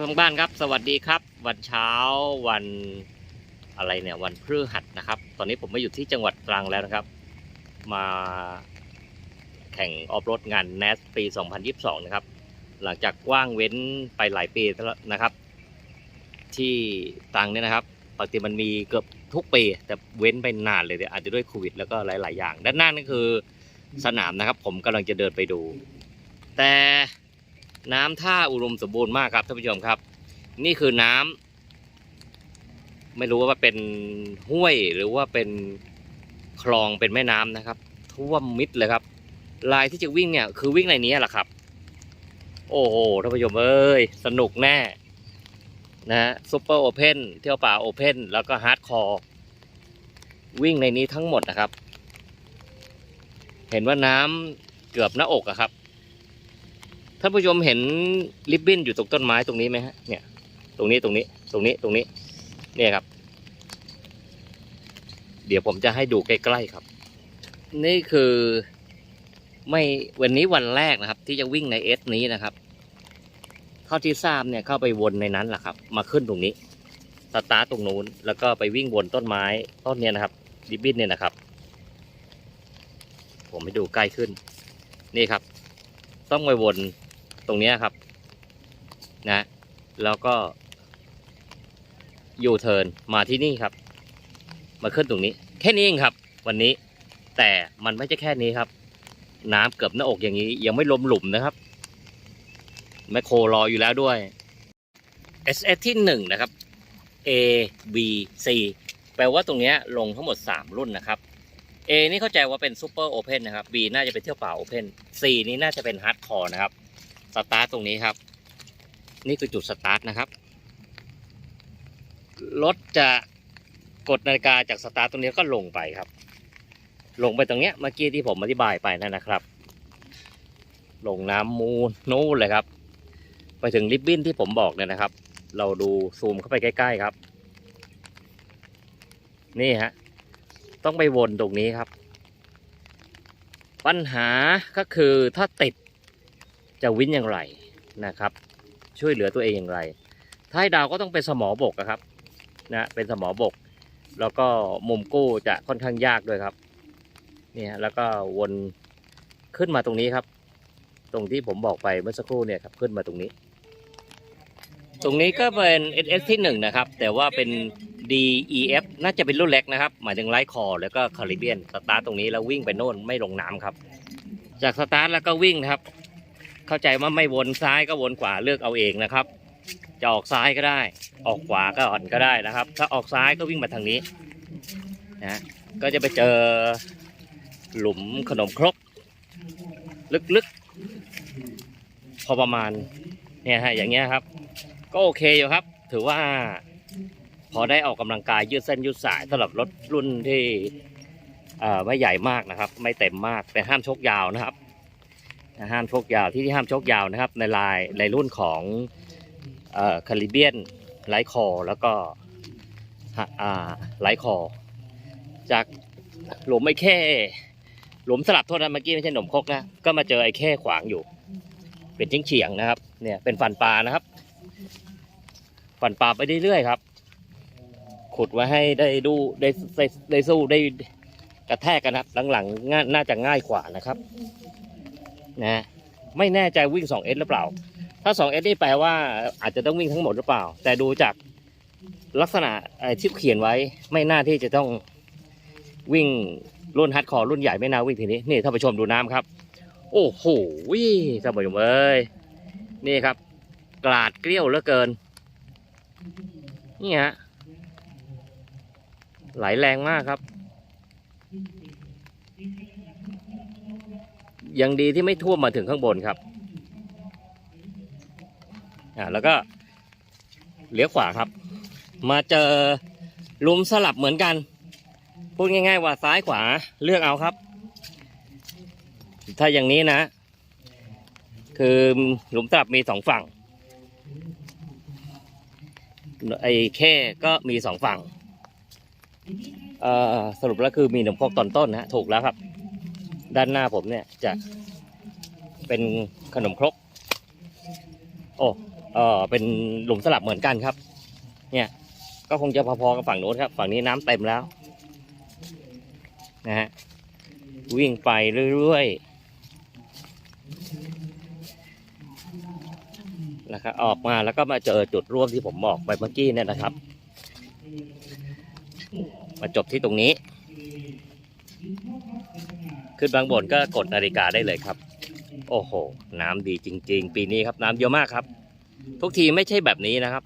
ทางบ้านครับ สวัสดีครับ วันเช้าวันอะไรเนี่ยวันพฤหัสนะครับ ตอนนี้ผมมาอยู่ที่จังหวัดตรังแล้วนะครับ มาแข่งออฟโรดงาน n น s ปี 2022 นะครับ หลังจากว่างเว้นไปหลายปีแล้วนะครับ ที่ตรังเนี่ยนะครับปกติมันมีเกือบทุกปี แต่เว้นไปนานเลยอาจจะด้วยโควิด แล้วก็หลาย ๆ อย่าง ด้านหน้านั่นคือสนามนะครับ ผมกำลังจะเดินไปดู แต่ น้ำท่าอุดมสมบูรณ์มากครับท่านผู้ชมครับ นี่คือน้ำไม่รู้ว่าเป็นห้วยหรือว่าเป็นคลองเป็นแม่น้ำนะครับ ท่วมมิดเลยครับ ลายที่จะวิ่งเนี่ยคือวิ่งในนี้แหละครับ โอ้โหท่านผู้ชมเอ้ยสนุกแน่นะฮะซูเปอร์โอเพนเที่ยวป่าโอเพนแล้วก็ฮาร์ดคอร์วิ่งในนี้ทั้งหมดนะครับ เห็นว่าน้ำเกือบหน้าอกอะครับ ท่านผู้ชมเห็นริบบิ้นอยู่ตรงต้นไม้ตรงนี้ไหมฮะเนี่ย ตรงนี้ตรงนี้ตรงนี้ตรงนี้ เนี่ยครับ เดี๋ยวผมจะให้ดูใกล้ๆครับ นี่คือไม่วันนี้วันแรกนะครับ ที่จะวิ่งในเอสนี้นะครับ เท่าที่ทราบเนี่ยเข้าไปวนในนั้นแหละครับ มาขึ้นตรงนี้สตาร์ตรงนู้นแล้วก็ไปวิ่งวนต้นไม้ต้นเนี้ยนะครับริบบิ้นเนี่ยนะครับ ผมให้ดูใกล้ขึ้น นี่ครับ ต้องไปวน ตรงนี้ครับ นะ แล้วก็ยูเทิร์นมาที่นี่ครับ มาขึ้นตรงนี้ แค่นี้เองครับ วันนี้ แต่มันไม่ใช่แค่นี้ครับ น้ำเกือบหน้าอกอย่างนี้ ยังไม่ลมหลุมนะครับแมคโครรออยู่แล้วด้วย SS ที่หนึ่งนะครับ A B C แปลว่าตรงนี้ลงทั้งหมด 3 รุ่นนะครับ A นี่เข้าใจว่าเป็นซูเปอร์โอเพนนะครับ B น่าจะเป็นเที่ยวป่าโอเพน C นี่น่าจะเป็นฮาร์ดคอร์นะครับ สตาร์ทตรงนี้ครับ นี่คือจุดสตาร์ทนะครับ รถจะกดนาฬิกาจากสตาร์ทตรงนี้ก็ลงไปครับ ลงไปตรงเนี้ยเมื่อกี้ที่ผมอธิบายไปนั่นนะครับ ลงน้ำมูนนู่นเลยครับ ไปถึงริบบิ้นที่ผมบอกเนี่ยนะครับ เราดูซูมเข้าไปใกล้ ๆครับ นี่ฮะต้องไปวนตรงนี้ครับ ปัญหาก็คือถ้าติด จะวิ่งอย่างไรนะครับ ช่วยเหลือตัวเองอย่างไรท้ายดาวก็ต้องเป็นสมอบกอะครับนะเป็นสมอบก แล้วก็มุมกู้จะค่อนข้างยากด้วยครับเนี่ยแล้วก็วนขึ้นมาตรงนี้ครับ ตรงที่ผมบอกไปเมื่อสักครู่เนี่ยครับขึ้นมาตรงนี้ ตรงนี้ก็เป็น SS ที่หนึ่งนะครับ แต่ว่าเป็น DEF น่าจะเป็นรุ่นเล็กนะครับ หมายถึงไลท์คอร์แล้วก็คาริเบียนสตาร์ตรงนี้แล้ววิ่งไปโน่นไม่ลงน้ำครับ จากสตาร์ทแล้วก็วิ่งครับ เข้าใจว่าไม่วนซ้ายก็วนขวาเลือกเอาเองนะครับ จะออกซ้ายก็ได้ ออกขวาก็อ่อนก็ได้นะครับ ถ้าออกซ้ายก็วิ่งมาทางนี้นะก็จะไปเจอหลุมขนมครกลึกๆ พอประมาณเนี่ยฮะอย่างเงี้ยครับ ก็โอเคอยู่ครับ ถือว่าพอได้ออกกำลังกายยืดเส้นยืดสายสำหรับรถรุ่นที่ไม่ใหญ่มากนะครับ ไม่เต็มมากแต่ห้ามชกยาวนะครับ ห้ามชกยาวที่ที่ห้ามชกยาวนะครับ ในลายในรุ่นของเอ่อคาริเบียนไลท์คอแล้วก็ฮะอ่าไลท์คอ จากหลุมไอ้แค่ หลุมสลับโทษนะเมื่อกี้ไม่ใช่หนมคกนะก็มาเจอไอ้แค่ขวางอยู่ เป็นจิ้งเฉียงนะครับ เนี่ยเป็นฟันปลานะครับ ฟันปลาไปเรื่อยๆครับ ขุดไว้ให้ได้ดูได้ได้ได้สู้ได้กระแทกกันนะครับ หลังๆง่าน่าจะง่ายกว่านะครับ นะไม่แน่ใจวิ่ง 2S หรือเปล่า ถ้า 2S นี่แปลว่าอาจจะต้องวิ่งทั้งหมดหรือเปล่า แต่ดูจากลักษณะที่เขียนไว้ไม่น่าที่จะต้องวิ่งรุ่นฮัดคอร์รุ่นใหญ่ไม่น่าวิ่งทีนี้นี่ท่านผู้ชมดูน้ำครับ โอ้โหท่านผู้ชมเอ้ยนี่ครับ กลาดเกลี้ยวเหลือเกิน นี่ฮะไหลแรงมากครับ ยังดีที่ไม่ท่วมมาถึงข้างบนครับอ่าแล้วก็เลี้ยวขวาครับ มาเจอหลุมสลับเหมือนกัน พูดง่าย ๆ ว่าซ้ายขวาเลือกเอาครับ ถ้าอย่างนี้นะ คือหลุมสลับมีสองฝั่งไอ้แค่ก็มีสองฝั่งสรุปแล้วคือมีหนมครกตอนต้นนะฮะถูกแล้วครับ ด้านหน้าผมเนี่ยจะเป็นขนมครก โอ้เออเป็นหลุมสลับเหมือนกันครับ เนี่ย ก็คงจะพอๆกับฝั่งโน้นครับ ฝั่งนี้น้ำเต็มแล้ว นะฮะ วิ่งไปเรื่อยๆ นะครับ ออกมาแล้วก็มาเจอจุดร่วมที่ผมบอกไปเมื่อกี้เนี่ยนะครับ มาจบที่ตรงนี้ ขึ้นบางบนก็กดนาฬิกาได้เลยครับ โอ้โห น้ำดีจริง ๆ ปีนี้ครับ น้ำเยอะมากครับ ทุกทีไม่ใช่แบบนี้นะครับ